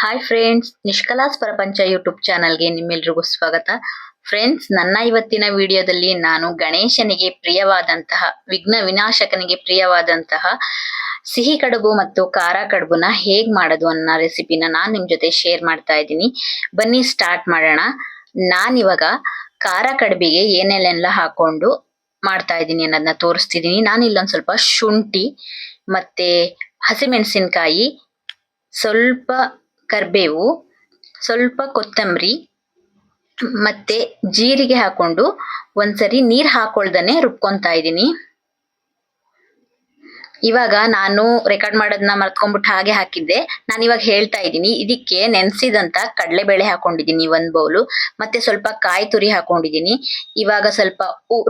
Hi friends ನಿಷ್ಕಲಾಸ್ ಪ್ರಪಂಚ YouTube ಚಾನಲ್ಗೆ ನಿಮ್ಮೆಲ್ರಿಗೂ ಸ್ವಾಗತ. ಫ್ರೆಂಡ್ಸ್ ನನ್ನ ಇವತ್ತಿನ ವಿಡಿಯೋದಲ್ಲಿ ನಾನು ಗಣೇಶನಿಗೆ ಪ್ರಿಯವಾದಂತಹ, ವಿಘ್ನ ವಿನಾಶಕನಿಗೆ ಪ್ರಿಯವಾದಂತಹ ಸಿಹಿ ಕಡುಬು ಮತ್ತು ಖಾರ ಕಡುಬುನ ಹೇಗೆ ಮಾಡೋದು ಅನ್ನೋ ರೆಸಿಪಿನ ನಾನು ನಿಮ್ಮ ಜೊತೆ ಶೇರ್ ಮಾಡ್ತಾ ಇದ್ದೀನಿ. ಬನ್ನಿ ಸ್ಟಾರ್ಟ್ ಮಾಡೋಣ. ನಾನಿವಾಗ ಖಾರ ಕಡುಬಿಗೆ ಏನೆಲ್ಲೆಲ್ಲ ಹಾಕೊಂಡು ಮಾಡ್ತಾ ಇದ್ದೀನಿ ಅನ್ನೋದನ್ನ ತೋರಿಸ್ತಿದ್ದೀನಿ. ನಾನು ಇಲ್ಲೊಂದು ಸ್ವಲ್ಪ ಶುಂಠಿ ಮತ್ತೆ ಹಸಿಮೆಣಸಿನ್ಕಾಯಿ, ಸ್ವಲ್ಪ ಕರ್ಬೇವು ಸ್ವಲ್ಪ ಕೊತ್ತಂಬರಿ ಮತ್ತೆ ಜೀರಿಗೆ ಹಾಕೊಂಡು ಒಂದ್ಸರಿ ನೀರು ಹಾಕೊಳ್ದನೆ ರುಬ್ಕೊಂತಾ ಇದ್ದೀನಿ. ಇವಾಗ ನಾನು ರೆಕಾರ್ಡ್ ಮಾಡೋದನ್ನ ಮರ್ತ್ಕೊಂಡ್ಬಿಟ್ಟು ಹಾಗೆ ಹಾಕಿದ್ದೆ. ನಾನು ಇವಾಗ ಹೇಳ್ತಾ ಇದ್ದೀನಿ, ಇದಕ್ಕೆ ನೆನೆಸಿದಂತ ಕಡಲೆಬೇಳೆ ಹಾಕೊಂಡಿದ್ದೀನಿ ಒಂದು ಬೌಲು ಮತ್ತೆ ಸ್ವಲ್ಪ ಕಾಯಿ ತುರಿ ಹಾಕೊಂಡಿದ್ದೀನಿ. ಇವಾಗ ಸ್ವಲ್ಪ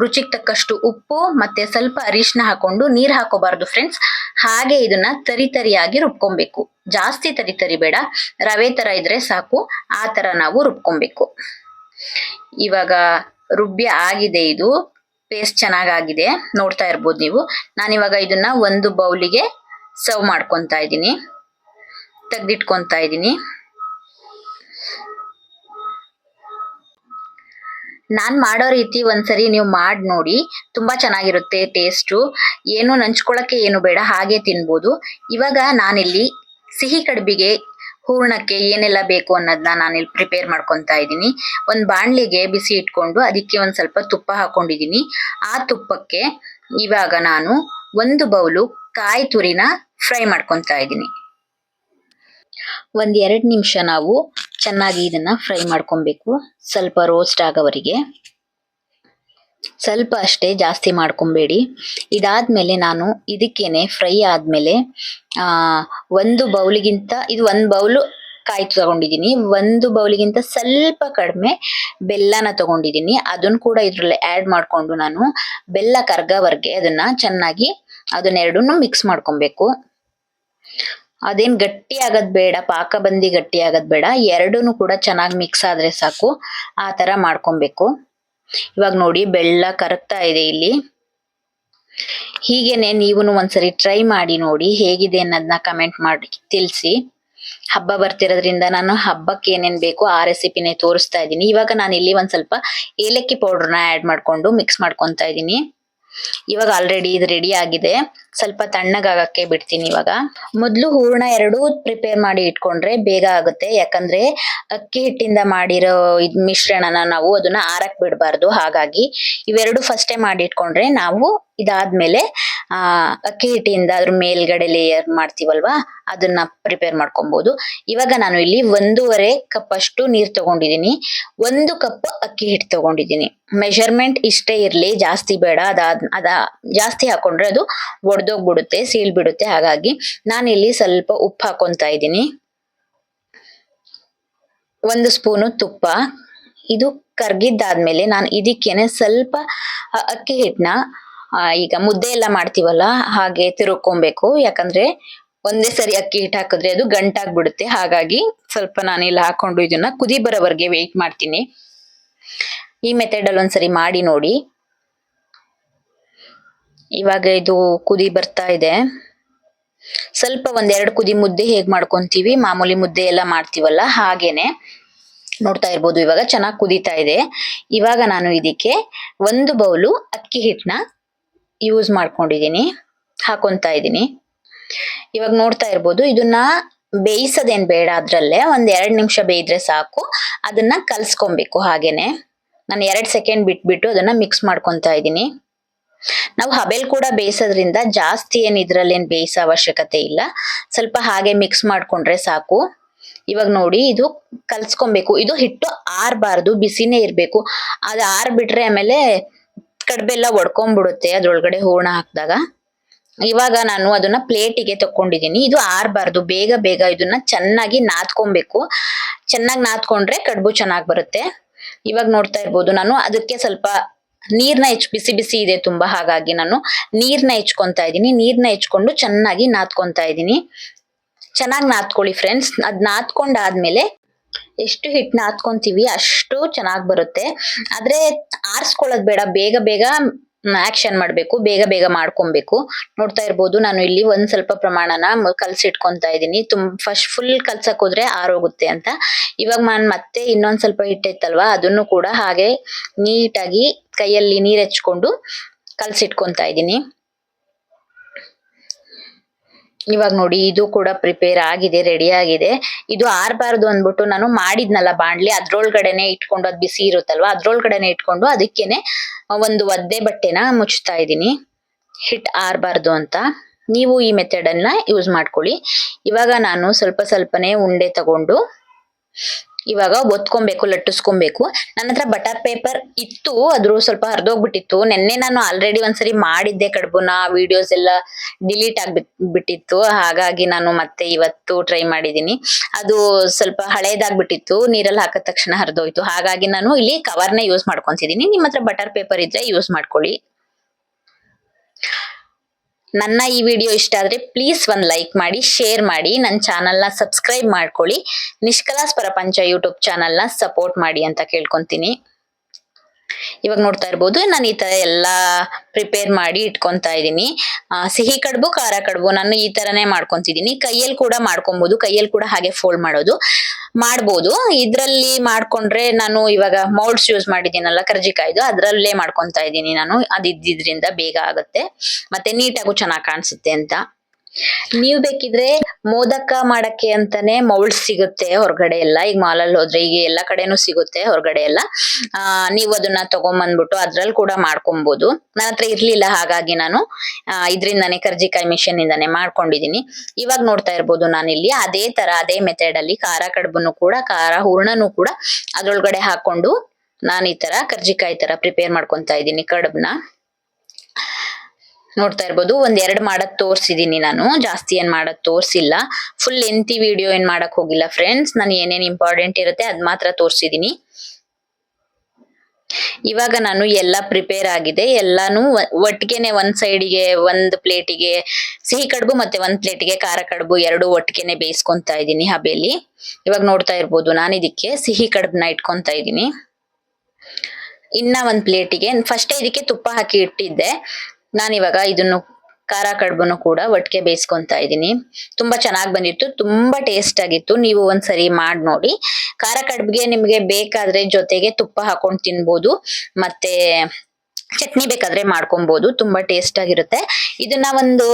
ರುಚಿಗೆ ತಕ್ಕಷ್ಟು ಉಪ್ಪು, ಮತ್ತೆ ಸ್ವಲ್ಪ ಅರಿಶಿನ ಹಾಕೊಂಡು ನೀರು ಹಾಕೋಬಾರ್ದು ಫ್ರೆಂಡ್ಸ್ ಹಾಗೆ ಇದನ್ನ ತರಿ ತರಿಯಾಗಿ ರುಬ್ಕೊಬೇಕು. ಜಾಸ್ತಿ ತರಿ ತರಿ ಬೇಡ. ರವೆ ತರ ಇದ್ರೆ ಸಾಕು. ಆ ತರ ನಾವು ರುಬ್ಕೊಬೇಕು. ಇವಾಗ ರುಬ್ಬಿ ಆಗಿದೆ ಇದು. ಪೇಸ್ಟ್ ಚೆನ್ನಾಗಾಗಿದೆ. ನೋಡ್ತಾ ಇರ್ಬೋದು ನೀವು. ನಾನಿವಾಗ ಇದನ್ನ ಒಂದು ಬೌಲಿಗೆ ಸರ್ವ್ ಮಾಡ್ಕೊತಾ ಇದ್ದೀನಿ. ತೆಗ್ದಿಟ್ಕೊತಾ ಇದ್ದೀನಿ. ನಾನು ಮಾಡೋ ರೀತಿ ಒಂದ್ಸರಿ ನೀವು ಮಾಡಿ ನೋಡಿ. ತುಂಬಾ ಚೆನ್ನಾಗಿರುತ್ತೆ ಟೇಸ್ಟು ಏನು ನಂಚ್ಕೊಳಕ್ಕೆ ಏನು ಬೇಡ, ಹಾಗೆ ತಿನ್ಬೋದು. ಇವಾಗ ನಾನಿಲ್ಲಿ ಸಿಹಿ ಕಡುಬಿಗೆ ಹೂರ್ಣಕ್ಕೆ ಏನೆಲ್ಲ ಬೇಕು ಅನ್ನೋದನ್ನ ಇಲ್ಲಿ ಪ್ರಿಪೇರ್ ಮಾಡ್ಕೊತಾ ಇದ್ದೀನಿ. ಒಂದು ಬಾಣಲೆಗೆ ಬಿಸಿ ಇಟ್ಕೊಂಡು ಅದಕ್ಕೆ ಒಂದು ಸ್ವಲ್ಪ ತುಪ್ಪ ಹಾಕೊಂಡಿದ್ದೀನಿ. ಆ ತುಪ್ಪಕ್ಕೆ ಇವಾಗ ನಾನು ಒಂದು ಬೌಲು ಕಾಯಿ ತುರಿನ ಫ್ರೈ ಮಾಡ್ಕೊತಾ ಇದ್ದೀನಿ. ಒಂದು ಎರಡು ನಿಮಿಷ ನಾವು ಚೆನ್ನಾಗಿ ಇದನ್ನ ಫ್ರೈ ಮಾಡ್ಕೊಬೇಕು. ಸ್ವಲ್ಪ ರೋಸ್ಟ್ ಆಗೋವರೆಗೆ. ಸ್ವಲ್ಪ ಅಷ್ಟೇ ಜಾಸ್ತಿ ಮಾಡ್ಕೊಬೇಡಿ. ಇದಾದ್ಮೇಲೆ ನಾನು ಇದಕ್ಕೇನೆ ಫ್ರೈ ಆದ್ಮೇಲೆ ಒಂದು ಬೌಲಿಗಿಂತ, ಇದು ಒಂದು ಬೌಲು ಕಾಯಿ ತಗೊಂಡಿದ್ದೀನಿ ಒಂದು ಬೌಲಿಗಿಂತ ಸ್ವಲ್ಪ ಕಡಿಮೆ ಬೆಲ್ಲನ ತಗೊಂಡಿದ್ದೀನಿ ಅದನ್ನ ಕೂಡ ಇದರಲ್ಲಿ ಆಡ್ ಮಾಡ್ಕೊಂಡು ನಾನು ಬೆಲ್ಲ ಕರ್ಗವರ್ಗೆ ಅದನ್ನ ಚೆನ್ನಾಗಿ ಅದನ್ನೆರಡನ್ನು ಮಿಕ್ಸ್ ಮಾಡ್ಕೊಬೇಕು. ಅದೇನ್ ಗಟ್ಟಿ ಆಗದ್ ಬೇಡ, ಪಾಕ ಬಂದಿ ಗಟ್ಟಿ ಆಗದ್ ಬೇಡ ಎರಡೂ ಕೂಡ ಚೆನ್ನಾಗಿ ಮಿಕ್ಸ್ ಆದ್ರೆ ಸಾಕು. ಆ ತರ ಮಾಡ್ಕೊಬೇಕು. ಇವಾಗ ನೋಡಿ, ಬೆಲ್ಲ ಕರಗ್ತಾ ಇದೆ ಇಲ್ಲಿ. ಹೀಗೇನೆ ನೀವು ಒಂದ್ಸರಿ ಟ್ರೈ ಮಾಡಿ ನೋಡಿ, ಹೇಗಿದೆ ಅನ್ನೋದನ್ನ ಕಮೆಂಟ್ ಮಾಡಿ, ತಿಳಿಸಿ. ಹಬ್ಬ ಬರ್ತಿರೋದ್ರಿಂದ ನಾನು ಹಬ್ಬಕ್ಕೆ ಏನೇನ್ ಬೇಕು ಆ ರೆಸಿಪಿನೇ ತೋರಿಸ್ತಾ ಇದ್ದೀನಿ. ಇವಾಗ ನಾನು ಇಲ್ಲಿ ಒಂದ್ ಸ್ವಲ್ಪ ಏಲಕ್ಕಿ ಪೌಡರ್ನ ಆಡ್ ಮಾಡ್ಕೊಂಡು ಮಿಕ್ಸ್ ಮಾಡ್ಕೊತಾ ಇದ್ದೀನಿ. ಇವಾಗ ಆಲ್ರೆಡಿ ಇದು ರೆಡಿ ಆಗಿದೆ. ಸ್ವಲ್ಪ ತಣ್ಣಗಾಗಕ್ಕೆ ಬಿಡ್ತೀನಿ ಇವಾಗ. ಮೊದ್ಲು ಹೂರ್ಣ ಎರಡು ಪ್ರಿಪೇರ್ ಮಾಡಿ ಇಟ್ಕೊಂಡ್ರೆ ಬೇಗ ಆಗುತ್ತೆ. ಯಾಕಂದ್ರೆ ಅಕ್ಕಿ ಹಿಟ್ಟಿಂದ ಮಾಡಿರೋ ಇದ್ ಮಿಶ್ರಣನ ನಾವು ಅದನ್ನ ಆರಕ್ ಬಿಡಬಾರ್ದು. ಹಾಗಾಗಿ ಇವೆರಡು ಫಸ್ಟೇ ಮಾಡಿ ಇಟ್ಕೊಂಡ್ರೆ ನಾವು ಇದಾದ್ಮೇಲೆ, ಆ, ಅಕ್ಕಿ ಹಿಟ್ಟಿಂದ ಅದ್ರ ಮೇಲ್ಗಡೆ ಲೇಯರ್ ಮಾಡ್ತೀವಲ್ವಾ, ಅದನ್ನ ಪ್ರಿಪೇರ್ ಮಾಡ್ಕೊಬಹುದು ಇವಾಗ ನಾನು ಇಲ್ಲಿ ಒಂದೂವರೆ ಕಪ್ ಅಷ್ಟು ನೀರ್ ತಗೊಂಡಿದ್ದೀನಿ ಒಂದು ಕಪ್ ಅಕ್ಕಿ ಹಿಟ್ಟು ತಗೊಂಡಿದ್ದೀನಿ ಮೆಷರ್ಮೆಂಟ್ ಇಷ್ಟೇ ಇರ್ಲಿ. ಜಾಸ್ತಿ ಬೇಡ. ಅದಾದ್, ಅದ, ಜಾಸ್ತಿ ಹಾಕೊಂಡ್ರೆ ಅದು ಒಡೆದೋಗ್ಬಿಡುತ್ತೆ ಸೀಲ್ ಬಿಡುತ್ತೆ ಹಾಗಾಗಿ ನಾನಿಲ್ಲಿ ಸ್ವಲ್ಪ ಉಪ್ಪು ಹಾಕೊಂತ ಇದ್ದೀನಿ. ಒಂದು ಸ್ಪೂನು ತುಪ್ಪ. ಇದು ಕರ್ಗಿದ್ದಾದ್ಮೇಲೆ ನಾನು ಇದಕ್ಕೇನೆ ಸ್ವಲ್ಪ ಅಕ್ಕಿ ಹಿಟ್ಟನ್ನ ಈಗ ಮುದ್ದೆ ಎಲ್ಲ ಮಾಡ್ತೀವಲ್ಲ, ಹಾಗೆ ತಿರುಗ್ಕೊಬೇಕು. ಯಾಕಂದ್ರೆ ಒಂದೇ ಸರಿ ಅಕ್ಕಿ ಹಿಟ್ಟು ಹಾಕಿದ್ರೆ ಅದು ಗಂಟಾಗ್ಬಿಡುತ್ತೆ. ಹಾಗಾಗಿ ಸ್ವಲ್ಪ ನಾನು ಇಲ್ಲಿ ಹಾಕೊಂಡು ಇದನ್ನ ಕುದಿ ಬರೋವರೆಗೆ ವೆಯ್ಟ್ ಮಾಡ್ತೀನಿ. ಈ ಮೆಥಡ್ ಅಲ್ಲಿ ಒಂದ್ಸರಿ ಮಾಡಿ ನೋಡಿ. ಇವಾಗ ಇದು ಕುದಿ ಬರ್ತಾ ಇದೆ. ಸ್ವಲ್ಪ ಒಂದೆರಡು ಕುದಿ ಮುದ್ದೆ ಹೇಗ್ ಮಾಡ್ಕೊಂತೀವಿ, ಮಾಮೂಲಿ ಮುದ್ದೆ ಎಲ್ಲ ಮಾಡ್ತೀವಲ್ಲ ಹಾಗೇನೆ. ನೋಡ್ತಾ ಇರ್ಬೋದು ಇವಾಗ ಚೆನ್ನಾಗಿ ಕುದೀತಾ ಇದೆ. ಇವಾಗ ನಾನು ಇದಕ್ಕೆ ಒಂದು ಬೌಲು ಅಕ್ಕಿ ಹಿಟ್ಟನ್ನ ಯೂಸ್ ಮಾಡ್ಕೊಂಡಿದ್ದೀನಿ ಹಾಕೊಂತಾ ಇದ್ದೀನಿ ಇವಾಗ ನೋಡ್ತಾ ಇರ್ಬೋದು ಇದನ್ನ ಬೇಯಿಸೋದೇನ್ ಬೇಡ ಅದ್ರಲ್ಲೇ, ಒಂದ್ ಎರಡು ನಿಮಿಷ ಬೇಯಿದ್ರೆ ಸಾಕು. ಅದನ್ನ ಕಲ್ಸ್ಕೊಬೇಕು ಹಾಗೇನೆ. ನಾನು ಎರಡು ಸೆಕೆಂಡ್ ಬಿಟ್ಬಿಟ್ಟು ಅದನ್ನ ಮಿಕ್ಸ್ ಮಾಡ್ಕೊತಾ ಇದ್ದೀನಿ ನಾವು ಹಬೆಲ್ ಕೂಡ ಬೇಯಿಸೋದ್ರಿಂದ ಜಾಸ್ತಿ ಏನು ಇದ್ರಲ್ಲಿ ಏನು ಬೇಯಿಸೋ ಅವಶ್ಯಕತೆ ಇಲ್ಲ. ಸ್ವಲ್ಪ ಹಾಗೆ ಮಿಕ್ಸ್ ಮಾಡ್ಕೊಂಡ್ರೆ ಸಾಕು. ಇವಾಗ ನೋಡಿ, ಇದು ಕಲ್ಸ್ಕೊಬೇಕು. ಇದು ಹಿಟ್ಟು ಆರ್ಬಾರ್ದು, ಬಿಸಿನೇ ಇರಬೇಕು. ಅದು ಆರ್ಬಿಟ್ರೆ ಆಮೇಲೆ ಕಡ್ಬೆಲ್ಲ ಒಡ್ಕೊಂಡ್ಬಿಡುತ್ತೆ ಅದ್ರೊಳಗಡೆ ಹೂರ್ಣ ಹಾಕಿದಾಗ. ಇವಾಗ ನಾನು ಅದನ್ನ ಪ್ಲೇಟಿಗೆ ತಕೊಂಡಿದ್ದೀನಿ ಇದು ಆರ್ಬಾರ್ದು, ಬೇಗ ಬೇಗ ಇದನ್ನ ಚೆನ್ನಾಗಿ ನಾದ್ಕೊಬೇಕು. ಚೆನ್ನಾಗಿ ನಾದ್ಕೊಂಡ್ರೆ ಕಡುಬು ಚೆನ್ನಾಗಿ ಬರುತ್ತೆ. ಇವಾಗ ನೋಡ್ತಾ ಇರ್ಬೋದು, ನಾನು ಅದಕ್ಕೆ ಸ್ವಲ್ಪ ನೀರ್ನ ಹೆಚ್, ಬಿಸಿ ಬಿಸಿ ಇದೆ ತುಂಬಾ, ಹಾಗಾಗಿ ನಾನು ನೀರ್ನ ಹೆಚ್ಕೊಂತಾ ಇದ್ದೀನಿ. ನೀರ್ನ ಹೆಚ್ಕೊಂಡು ಚೆನ್ನಾಗಿ ನಾದ್ಕೊಂತಾ ಇದ್ದೀನಿ. ಚೆನ್ನಾಗಿ ನಾದ್ಕೊಳ್ಳಿ ಫ್ರೆಂಡ್ಸ್ ಅದ್ ನಾದ್ಕೊಂಡಾದ್ಮೇಲೆ ಎಷ್ಟು ಹಿಟ್ ನಾದ್ಕೊಂತೀವಿ ಅಷ್ಟು ಚೆನ್ನಾಗಿ ಬರುತ್ತೆ. ಆದ್ರೆ ಆರಿಸ್ಕೊಳ್ಳೋದು ಬೇಡ. ಬೇಗ ಬೇಗ ಆಕ್ಷನ್ ಮಾಡಬೇಕು, ಬೇಗ ಬೇಗ ಮಾಡ್ಕೊಬೇಕು. ನೋಡ್ತಾ ಇರ್ಬೋದು, ನಾನು ಇಲ್ಲಿ ಒಂದ್ ಸ್ವಲ್ಪ ಪ್ರಮಾಣನ ಕಲ್ಸಿಟ್ಕೊಂತಾ ಇದೀನಿ ತುಂಬ ಫಸ್ಟ್ ಫುಲ್ ಕಲ್ಸಕ್ ಹೋದ್ರೆ ಆರೋಗುತ್ತೆ ಅಂತ. ಇವಾಗ ನಾನು ಮತ್ತೆ ಇನ್ನೊಂದ್ ಸ್ವಲ್ಪ ಹಿಟ್ಟಿತ್ತಲ್ವಾ ಅದನ್ನು ಕೂಡ ಹಾಗೆ ನೀಟಾಗಿ ಕೈಯಲ್ಲಿ ನೀರ್ ಹಚ್ಕೊಂಡು ಕಲ್ಸಿಟ್ಕೊಂತಾ ಇದೀನಿ ಇವಾಗ ನೋಡಿ ಇದು ಕೂಡ ಪ್ರಿಪೇರ್ ಆಗಿದೆ ರೆಡಿ ಆಗಿದೆ. ಇದು ಆರ್ಬಾರ್ದು ಅಂದ್ಬಿಟ್ಟು ನಾನು ಮಾಡಿದ್ನಲ್ಲ ಬಾಣ್ಲಿ, ಅದ್ರೊಳಗಡೆನೆ ಇಟ್ಕೊಂಡು ಅದ್ ಬಿಸಿ ಇರುತ್ತಲ್ವಾ, ಅದ್ರೊಳಗಡೆನೆ ಇಟ್ಕೊಂಡು ಅದಕ್ಕೇನೆ ಒಂದು ಒದ್ದೆ ಬಟ್ಟೆನ ಮುಚ್ತಾ ಇದೀನಿ ಹಿಟ್ ಆರ್ಬಾರ್ದು ಅಂತ. ನೀವು ಈ ಮೆಥಡ್ ಅನ್ನ ಯೂಸ್ ಮಾಡ್ಕೊಳ್ಳಿ. ಇವಾಗ ನಾನು ಸ್ವಲ್ಪ ಸ್ವಲ್ಪನೇ ಉಂಡೆ ತಗೊಂಡು ಇವಾಗ ಒತ್ಕೊಬೇಕು, ಲಟ್ಟಿಸ್ಕೊಬೇಕು. ನನ್ನ ಹತ್ರ ಬಟರ್ ಪೇಪರ್ ಇತ್ತು ಅದ್ರ ಸ್ವಲ್ಪ ಹರಿದೋಗ್ಬಿಟ್ಟಿತ್ತು. ನಿನ್ನೆ ನಾನು ಆಲ್ರೆಡಿ ಒಂದ್ಸರಿ ಮಾಡಿದ್ದೆ ಕಡುಬುನ ವಿಡಿಯೋಸ್ ಎಲ್ಲ ಡಿಲೀಟ್ ಆಗ್ಬಿಟ್ ಬಿಟ್ಟಿತ್ತು ಹಾಗಾಗಿ ನಾನು ಮತ್ತೆ ಇವತ್ತು ಟ್ರೈ ಮಾಡಿದೀನಿ ಅದು ಸ್ವಲ್ಪ ಹಳೇದಾಗ್ಬಿಟ್ಟಿತ್ತು, ನೀರಲ್ಲಿ ಹಾಕಿದ ತಕ್ಷಣ ಹರಿದೋಯ್ತು. ಹಾಗಾಗಿ ನಾನು ಇಲ್ಲಿ ಕವರ್ನ ಯೂಸ್ ಮಾಡ್ಕೊಂತಿದೀನಿ ನಿಮ್ಮ ಹತ್ರ ಬಟರ್ ಪೇಪರ್ ಇದ್ರೆ ಯೂಸ್ ಮಾಡ್ಕೊಳ್ಳಿ. ನನ್ನ ಈ ವಿಡಿಯೋ ಇಷ್ಟ ಆದ್ರೆ ಪ್ಲೀಸ್ ಒಂದು ಲೈಕ್ ಮಾಡಿ ಶೇರ್ ಮಾಡಿ ನನ್ನ ಚಾನಲ್ನ ಸಬ್ಸ್ಕ್ರೈಬ್ ಮಾಡ್ಕೊಳ್ಳಿ. ನಿಷ್ಕಲಾಸ್ ಪರಪಂಚ ಯೂಟ್ಯೂಬ್ ಚಾನಲ್ನ ಸಪೋರ್ಟ್ ಮಾಡಿ ಅಂತ ಕೇಳ್ಕೊಂತೀನಿ. ಇವಾಗ ನೋಡ್ತಾ ಇರ್ಬೋದು ನಾನು ಈ ತರ ಎಲ್ಲ ಪ್ರಿಪೇರ್ ಮಾಡಿ ಇಟ್ಕೊಂತಾ ಇದೀನಿ ಆ, ಸಿಹಿ ಕಡುಬು ಖಾರ ಕಡುಬು ನಾನು ಈ ತರನೇ ಮಾಡ್ಕೊಂತಿದೀನಿ ಕೈಯಲ್ಲಿ ಕೂಡ ಮಾಡ್ಕೊಬಹುದು ಕೈಯಲ್ಲಿ ಕೂಡ ಹಾಗೆ ಫೋಲ್ಡ್ ಮಾಡೋದು. ಮಾಡ್ಬೋದು. ಇದ್ರಲ್ಲಿ ಮಾಡ್ಕೊಂಡ್ರೆ ನಾನು ಇವಾಗ ಮೌಲ್ಡ್ಸ್ ಯೂಸ್ ಮಾಡಿದ್ದೀನಲ್ಲ ಕರ್ಜಿಕಾಯ್ದು, ಅದ್ರಲ್ಲೇ ಮಾಡ್ಕೊತಾ ಇದ್ದೀನಿ ನಾನು. ಅದಿದ್ದಿದ್ರಿಂದ ಬೇಗ ಆಗುತ್ತೆ. ಮತ್ತೆ ನೀಟಾಗೂ ಚೆನ್ನಾಗಿ ಕಾಣಿಸುತ್ತೆ ಅಂತ. ನೀವ್ ಬೇಕಿದ್ರೆ ಮೋದಕ ಮಾಡಕ್ಕೆ ಅಂತಾನೆ ಮೌಲ್ಡ್ ಸಿಗುತ್ತೆ ಹೊರಗಡೆ ಎಲ್ಲ. ಈಗ ಮಾಲಲ್ಲಿ ಹೋದ್ರೆ ಈಗ ಎಲ್ಲ ಕಡೆನೂ ಸಿಗುತ್ತೆ ಹೊರಗಡೆ ಎಲ್ಲ. ಆ, ನೀವು ಅದನ್ನ ತಗೊಂಬಂದ್ಬಿಟ್ಟು ಅದ್ರಲ್ಲಿ ಕೂಡ ಮಾಡ್ಕೊಬಹುದು ನನ್ನ ಹತ್ರ ಇರ್ಲಿಲ್ಲ ಹಾಗಾಗಿ ನಾನು ಇದರಿಂದಾನೆ ಕರ್ಜಿಕಾಯಿ ಮಿಷನ್ ಇಂದಾನೆ ಮಾಡ್ಕೊಂಡಿದೀನಿ. ಇವಾಗ ನೋಡ್ತಾ ಇರ್ಬೋದು ನಾನಿಲ್ಲಿ. ಅದೇ ತರ, ಅದೇ ಮೆಥಡ್ ಅಲ್ಲಿ ಖಾರ ಕಡುಬನ್ನು ಕೂಡ, ಖಾರ ಹೂರ್ಣನು ಕೂಡ ಅದ್ರೊಳಗಡೆ ಹಾಕೊಂಡು ನಾನು ಈ ತರ ಕರ್ಜಿಕಾಯಿ ತರ ಪ್ರಿಪೇರ್ ಮಾಡ್ಕೊಂತ ಇದ್ದೀನಿ ಕಡುಬ್ನ. ನೋಡ್ತಾ ಇರ್ಬೋದು. ಒಂದ್ ಎರಡು ಮಾಡದ್ ತೋರ್ಸಿದೀನಿ ನಾನು. ಜಾಸ್ತಿ ಏನ್ ಮಾಡದ್ ತೋರ್ಸಿಲ್ಲ. ಫುಲ್ ಎಂತಿ ವಿಡಿಯೋ ಏನ್ ಮಾಡಕ್ ಹೋಗಿಲ್ಲ ಫ್ರೆಂಡ್ಸ್ ನಾನು ಏನೇನ್ ಇಂಪಾರ್ಟೆಂಟ್ ಇರುತ್ತೆ ಅದ್ ಮಾತ್ರ ತೋರ್ಸಿದೀನಿ. ಇವಾಗ ನಾನು ಎಲ್ಲ ಪ್ರಿಪೇರ್ ಆಗಿದೆ. ಎಲ್ಲಾನು ಒಟ್ಟಿಗೆನೆ ಒಂದ್ ಸೈಡಿಗೆ ಒಂದ್ ಪ್ಲೇಟಿಗೆ ಸಿಹಿ ಕಡುಬು ಮತ್ತೆ ಒಂದ್ ಪ್ಲೇಟಿಗೆ ಖಾರ ಕಡುಬು ಎರಡು ಒಟ್ಟಿಗೆನೆ ಬೇಯಿಸ್ಕೊಂತ ಇದೀನಿ ಹಬೆಯಲ್ಲಿ. ಇವಾಗ ನೋಡ್ತಾ ಇರ್ಬೋದು ನಾನು ಇದಕ್ಕೆ ಸಿಹಿ ಕಡುಬನ್ನ ಇಟ್ಕೊಂತ ಇದೀನಿ ಇನ್ನ ಒಂದ್ ಪ್ಲೇಟಿಗೆ ಫಸ್ಟೇ ಇದಕ್ಕೆ ತುಪ್ಪ ಹಾಕಿ ಇಟ್ಟಿದ್ದೆ. ನಾನಿವಾಗ ಇದನ್ನು ಖಾರ ಕಡುಬನ್ನು ಕೂಡ ಒಟ್ಟಿಗೆ ಬೇಯಿಸ್ಕೊಂತಾ ಇದ್ದೀನಿ. ತುಂಬಾ ಚೆನ್ನಾಗಿ ಬಂದಿತ್ತು, ತುಂಬಾ ಟೇಸ್ಟ್ ಆಗಿತ್ತು. ನೀವು ಒಂದ್ಸರಿ ಮಾಡಿ ನೋಡಿ. ಖಾರ ಕಡ್ಬಿಗೆ ನಿಮಗೆ ಬೇಕಾದ್ರೆ ಜೊತೆಗೆ ತುಪ್ಪ ಹಾಕೊಂಡು ತಿನ್ಬೋದು. ಮತ್ತೆ ಚಟ್ನಿ ಬೇಕಾದ್ರೆ ಮಾಡ್ಕೊಬಹುದು ತುಂಬಾ ಟೇಸ್ಟ್ ಆಗಿರುತ್ತೆ. ಇದನ್ನ ಒಂದು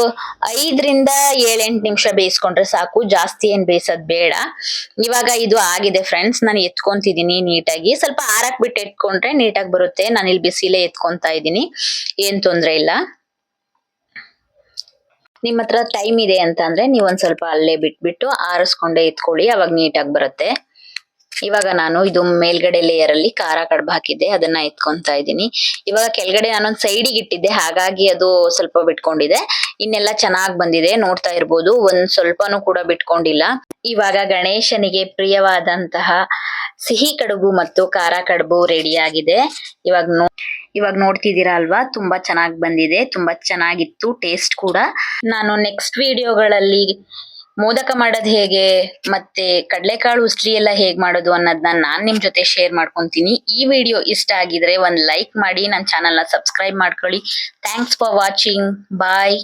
ಐದರಿಂದ ಏಳೆಂಟು ನಿಮಿಷ ಬೇಯಿಸ್ಕೊಂಡ್ರೆ ಸಾಕು, ಜಾಸ್ತಿ ಏನ್ ಬೇಯಿಸೋದ್ ಬೇಡ. ಇವಾಗ ಇದು ಆಗಿದೆ ಫ್ರೆಂಡ್ಸ್ ನಾನು ಎತ್ಕೊಂತಿದೀನಿ ನೀಟಾಗಿ. ಸ್ವಲ್ಪ ಆರಕ್ ಬಿಟ್ಟು ಎತ್ಕೊಂಡ್ರೆ ನೀಟಾಗಿ ಬರುತ್ತೆ. ನಾನು ಇಲ್ಲಿ ಬಿಸಿಲೇ ಎತ್ಕೊಂತಾ ಇದ್ದೀನಿ ಏನ್ ತೊಂದ್ರೆ ಇಲ್ಲ. ನಿಮ್ಮ ಹತ್ರ ಟೈಮ್ ಇದೆ ಅಂತ ಅಂದ್ರೆ ನೀವೊಂದ್ ಸ್ವಲ್ಪ ಅಲ್ಲೇ ಬಿಟ್ಬಿಟ್ಟು ಆರಿಸ್ಕೊಂಡೆ ಎತ್ಕೊಳ್ಳಿ, ಅವಾಗ ನೀಟಾಗಿ ಬರುತ್ತೆ. ಇವಾಗ ನಾನು ಇದು ಮೇಲ್ಗಡೆ ಲೇಯರ್ ಅಲ್ಲಿ ಖಾರ ಕಡ್ಬು ಹಾಕಿದ್ದೆ, ಅದನ್ನ ಎತ್ಕೊಂತಾ ಇದ್ದೀನಿ. ಇವಾಗ ಕೆಳಗಡೆ ನಾನೊಂದು ಸೈಡಿಗೆ ಇಟ್ಟಿದ್ದೆ, ಹಾಗಾಗಿ ಅದು ಸ್ವಲ್ಪ ಬಿಟ್ಕೊಂಡಿದೆ. ಇನ್ನೆಲ್ಲ ಚೆನ್ನಾಗಿ ಬಂದಿದೆ, ನೋಡ್ತಾ ಇರ್ಬೋದು. ಒಂದ್ ಸ್ವಲ್ಪನು ಕೂಡ ಬಿಟ್ಕೊಂಡಿಲ್ಲ. ಇವಾಗ ಗಣೇಶನಿಗೆ ಪ್ರಿಯವಾದಂತಹ ಸಿಹಿ ಕಡುಬು ಮತ್ತು ಖಾರ ಕಡುಬು ರೆಡಿ ಆಗಿದೆ. ಇವಾಗ ನೋ, ಇವಾಗ ನೋಡ್ತಿದ್ದೀರಾ ಅಲ್ವಾ? ತುಂಬಾ ಚೆನ್ನಾಗಿ ಬಂದಿದೆ, ತುಂಬಾ ಚೆನ್ನಾಗಿತ್ತು ಟೇಸ್ಟ್ ಕೂಡ. ನಾನು ನೆಕ್ಸ್ಟ್ ವಿಡಿಯೋಗಳಲ್ಲಿ ಮೋದಕ ಮಾಡೋದ್ ಹೇಗೆ? ಮತ್ತೆ ಕಡಲೆಕಾಳು ಉಸ್ಲಿ ಎಲ್ಲ ಹೇಗ್ ಮಾಡೋದು ಅನ್ನೋದನ್ನ ನಾನ್ ನಿಮ್ ಜೊತೆ ಶೇರ್ ಮಾಡ್ಕೊಂತೀನಿ. ಈ ವಿಡಿಯೋ ಇಷ್ಟ ಆಗಿದ್ರೆ ಒಂದ್ ಲೈಕ್ ಮಾಡಿ ನನ್ನ ಚಾನಲ್ನ ಸಬ್ಸ್ಕ್ರೈಬ್ ಮಾಡ್ಕೊಳ್ಳಿ. Thanks for watching bye